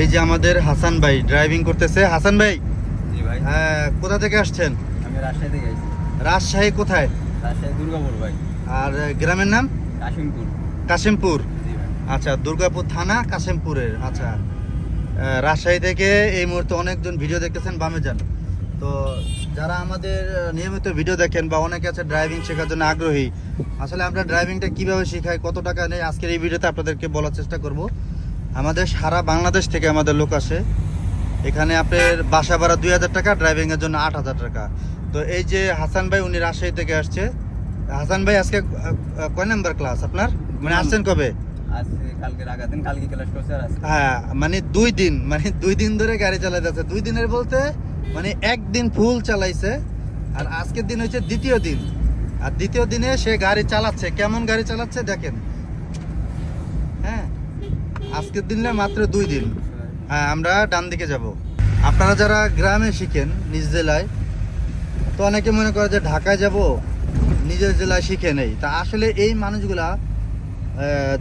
এই যে আমাদের হাসান ভাই ড্রাইভিং করতেছে। হাসান ভাই? ভাই। হ্যাঁ, কোথা থেকে আসছেন? আমি রাজশাহী থেকে আইছি রাজশাহী কোথায়? রাজশাহী দুর্গাপুর ভাই। আর গ্রামের নাম? কাশিমপুর। কাশিমপুর। আচ্ছা দুর্গাপুর থানা কাশিমপুরের। আচ্ছা রাজশাহী থেকে এই মুহূর্তে অনেকজন ভিডিও দেখতেছেন বামে যান। তো যারা আমাদের নিয়মিত ভিডিও দেখেন বা অনেকে আছে ড্রাইভিং শেখার জন্য আগ্রহী আসলে আমরা ড্রাইভিংটা কীভাবে শেখাই কত টাকা নেই আজকের এই ভিডিওতে আপনাদেরকে বলার চেষ্টা করব। আমাদের সারা বাংলাদেশ থেকে আমাদের লোক আসে। এখানে আপনার বাসা ভাড়া দুই হাজার টাকা ড্রাইভিংয়ের জন্য আট হাজার টাকা। তো এই যে হাসান ভাই উনি রাজশাহী থেকে আসছে। হাসান ভাই আজকে কয় নাম্বার ক্লাস আপনার? মানে আসছেন কবে? হ্যাঁ মানে দুই দিন মানে দুই দিন ধরে গাড়ি চালাইতেছে দুই দিনের বলতে মানে একদিন ফুল চালাইছে। আর আজকের দিন হচ্ছে দ্বিতীয় দিন। আর দ্বিতীয় দিনে সে গাড়ি চালাচ্ছে। কেমন গাড়ি চালাচ্ছে দেখেন। আজকের দিনে মাত্র দুই দিন। হ্যাঁ আমরা ডান দিকে যাব। আপনারা যারা গ্রামে শিখেন নিজ জেলায়, তো অনেকে মনে করে যে ঢাকায় যাব, নিজের জেলায় শিখে নেই। তা আসলে এই মানুষগুলা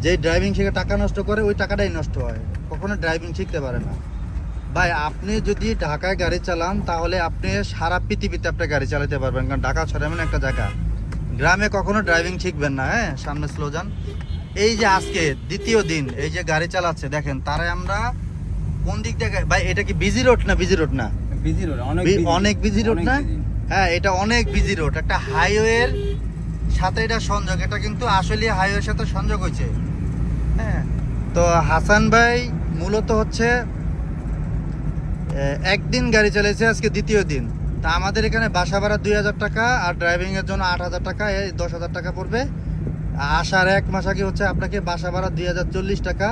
যে ড্রাইভিং শিখে টাকা নষ্ট করে, ওই টাকাটাই নষ্ট হয়। কখনো ড্রাইভিং শিখতে পারে না। ভাই, আপনি যদি ঢাকায় গাড়ি চালান, তাহলে আপনি সারা পৃথিবীতে আপনি গাড়ি চালাতে পারবেন। কারণ ঢাকা ছড়া এমন একটা জায়গা। গ্রামে কখনো ড্রাইভিং শিখবেন না হ্যাঁ? সামনে স্লো যান। এই যে আজকে দ্বিতীয় দিন এই যে গাড়ি চালাচ্ছে দেখেন তারে আমরা কোন দিক থেকে ভাই এটা কি বিজি রোড না বিজি রোড না? বিজি রোড অনেক বিজি রোড না? হ্যাঁ এটা অনেক বিজি রোড একটা হাইওয়ের সাথে এটা সংযোগ এটা কিন্তু আসলে হাইওয়ের সাথে সংযোগ হয়েছে। হ্যাঁ তো হাসান ভাই মূলত হচ্ছে একদিন গাড়ি চালিয়েছে আজকে দ্বিতীয় দিন। তা আমাদের এখানে বাসা ভাড়া দুই হাজার টাকা আর ড্রাইভিং এর জন্য আট হাজার টাকা এই দশ হাজার টাকা পড়বে। আসার এক মাস আগে হচ্ছে আপনাকে বাসা ভাড়া দুই হাজার চল্লিশ টাকা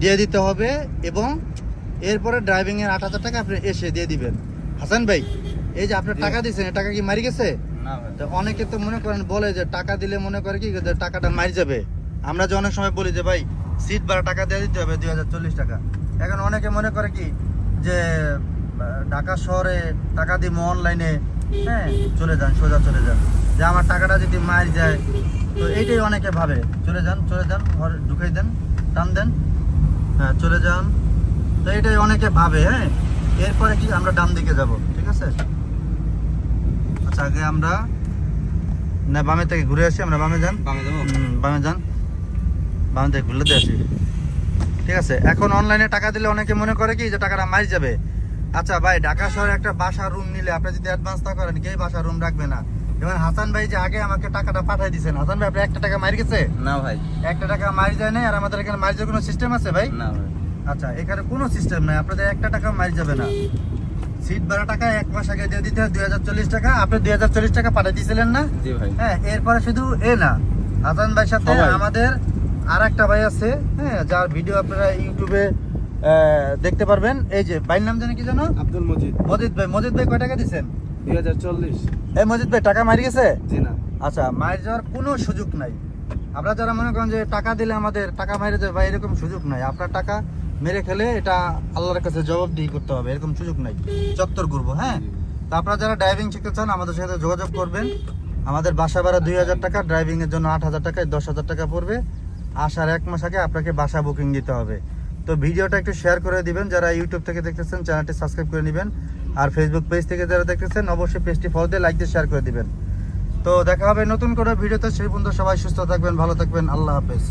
দিয়ে দিতে হবে এবং এরপরে ড্রাইভিং এর আট হাজার টাকা আপনি এসে দিয়ে দিবেন। হাসান ভাই এই যে আপনার টাকা দিয়েছেন টাকা কি মারি গেছে? না অনেকে তো মনে করেন বলে যে টাকা দিলে মনে করে কি যে টাকাটা মারি যাবে। আমরা যে অনেক সময় বলি যে ভাই সিট ভাড়া টাকা দিয়ে দিতে হবে দুই হাজার চল্লিশ টাকা। এখন অনেকে মনে করে কি যে ঢাকা শহরে টাকা দিব অনলাইনে হ্যাঁ চলে যান সোজা চলে যান। যে আমার টাকাটা যদি মারি যায় তো এইটাই অনেকে ভাবে। চলে যান চলে যান ঘরে ঢুকাই দেন টান দেন। হ্যাঁ চলে যান। তো এটাই অনেকে ভাবে হ্যাঁ? এরপরে কি আমরা ডান দিকে যাব ঠিক আছে? আচ্ছা আগে আমরা না বামে থেকে ঘুরে আসি আমরা বামে যান। বামে যাব। বামে যান। বামে থেকে ঘুরলে দিয়ে আসি। ঠিক আছে এখন অনলাইনে টাকা দিলে অনেকে মনে করে কি যে টাকাটা মারি যাবে। আচ্ছা ভাই ঢাকা শহরে একটা বাসা রুম নিলে আপনি যদি অ্যাডভান্স না করেন কে বাসা রুম রাখবে না? যেমন হাসান ভাই যে আগে আমাকে টাকাটা পাঠাই দিয়েছেন হাসান ভাই আপনি একটা টাকা মারি গেছে? না ভাই। একটা টাকা মারি যায় নাই আর আমাদের এখানে মারি যাওয়ার কোনো সিস্টেম আছে ভাই? না ভাই। আচ্ছা এখানে কোনো সিস্টেম নাই আপনাদের একটা টাকা মারি যাবে না। সিট ভাড়া টাকা এক মাস আগে দিয়ে দিতে হয় দুই হাজার চল্লিশ টাকা আপনি দুই হাজার চল্লিশ টাকা পাঠিয়ে দিয়েছিলেন না? জি ভাই। হ্যাঁ এরপরে শুধু এ না হাসান ভাইয়ের সাথে আমাদের আর একটা ভাই আছে হ্যাঁ যার ভিডিও আপনারা ইউটিউবে দেখতে পারবেন। এই যে ভাইয়ের নাম জানি কি জানো আব্দুল মজিদ। মজিদ ভাই মজিদ ভাই কয় টাকা দিচ্ছেন দুই হাজার চল্লিশ। এই মজিদ ভাই টাকা মারি গেছে? জি না। আচ্ছা মায়ের যাওয়ার কোনো সুযোগ নাই। আমরা যারা মনে করেন যে টাকা দিলে আমাদের টাকা মাইরে যাবে বা এরকম সুযোগ নাই। আপনার টাকা মেরে খেলে এটা আল্লাহর কাছে জবাবদিহি করতে হবে এরকম সুযোগ নাই। চত্বর করব হ্যাঁ? তো আপনারা যারা ড্রাইভিং শিখতে চান আমাদের সাথে যোগাযোগ করবেন। আমাদের বাসা ভাড়া দুই হাজার টাকা ড্রাইভিং এর জন্য আট হাজার টাকায় দশ হাজার টাকা পড়বে। আসার এক মাস আগে আপনাকে বাসা বুকিং দিতে হবে। তো ভিডিওটা একটু শেয়ার করে দিবেন। যারা ইউটিউব থেকে দেখতেছেন চ্যানেলটি সাবস্ক্রাইব করে নেবেন। আর ফেসবুক পেজ থেকে যারা দেখতেছেন, অবশ্যই পেজটি ফলো দিয়ে লাইক দিয়ে শেয়ার করে দিবেন। তো দেখা হবে নতুন করে ভিডিওতে, সেই পর্যন্ত সবাই সুস্থ থাকবেন, ভালো থাকবেন, আল্লাহ হাফেজ।